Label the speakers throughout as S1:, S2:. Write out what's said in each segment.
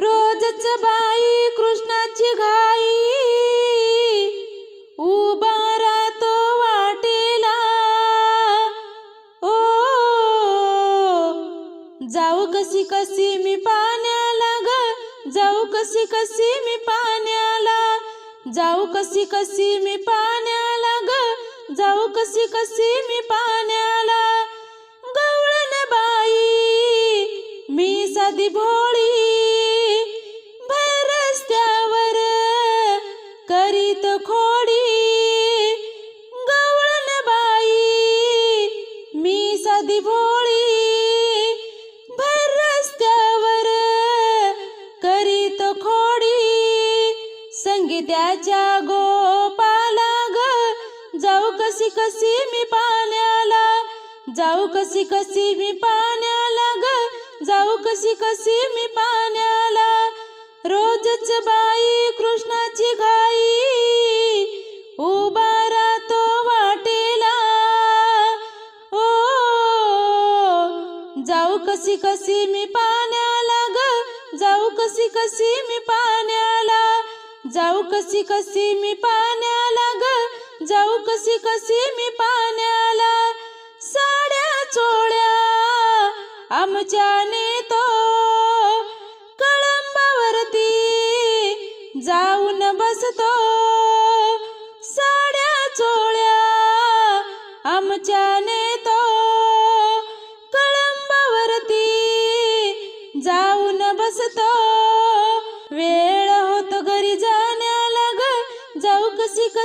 S1: रोजच बाई कृष्णाची घाई. उबारा तो वाटेला. ओ जाऊ कशी कशी मी पाण्याला ग. जाऊ कशी कशी मी पाण्याला. जाऊ कशी कशी मी पाण्याला ग. जाऊ कशी कशी मी पाण्याला. गवळण बाई मी साधी भोळी. संगीताच्या गोपाला ग. जाऊ कशी कशी मी पाण्याला. जाऊ कशी कशी मी पाण्याला ग. जाऊ कशी कशी मी पाण्याला. रोजच बाई कृष्णाची घाई. उभा राहतो वाटेला. ओ जाऊ कशी कशी मी पाण्याला ग. जाऊ कशी कशी मी पाण्या जाऊ कशी कशी मी पाण्याला ग. जाऊ कशी कशी मी पाण्याला. साड्या चोळ्या आमच्या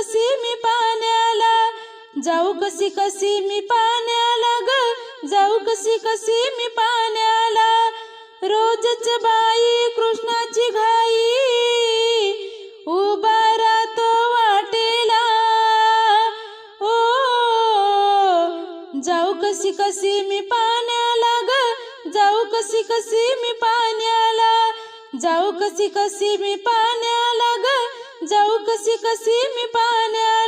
S1: कशी मी पाण्याला? जाऊ कशी कशी मी पाण्याला ग? जाऊ कशी कशी मी पाण्याला? रोजच बाई कृष्णाची घाई उभा राहतो वाटेला. ओ जाऊ कशी कशी मी पाण्याला ग? जाऊ कशी कशी मी पाण्याला? जाऊ कशी कशी मी पाण्या जाऊ कशी कशी मी पाण्या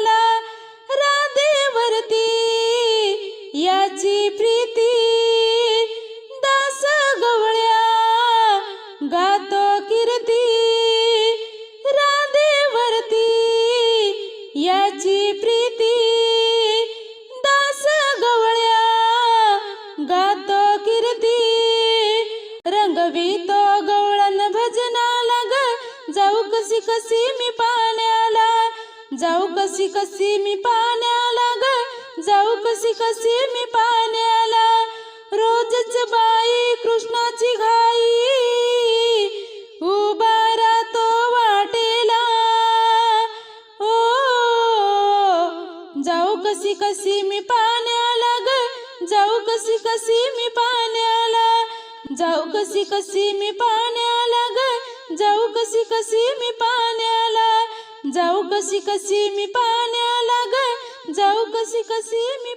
S1: कशी कशी मी पाण्याला. जाऊ कशी कशी मी पाण्याला ग. जाऊ कशी कशी मी पाण्याला. रोजच बाई कृष्णाची घाई. उबारा तो वाटेला. ओ जाऊ कशी कशी मी पाण्याला ग. जाऊ कशी कशी मी पाण्याला. जाऊ कशी कशी मी पाण्याला ग. जाऊ कशी कशी मी पाण्याला जाऊ कशी कशी मी पाण्याला ग जाऊ कशी कशी मी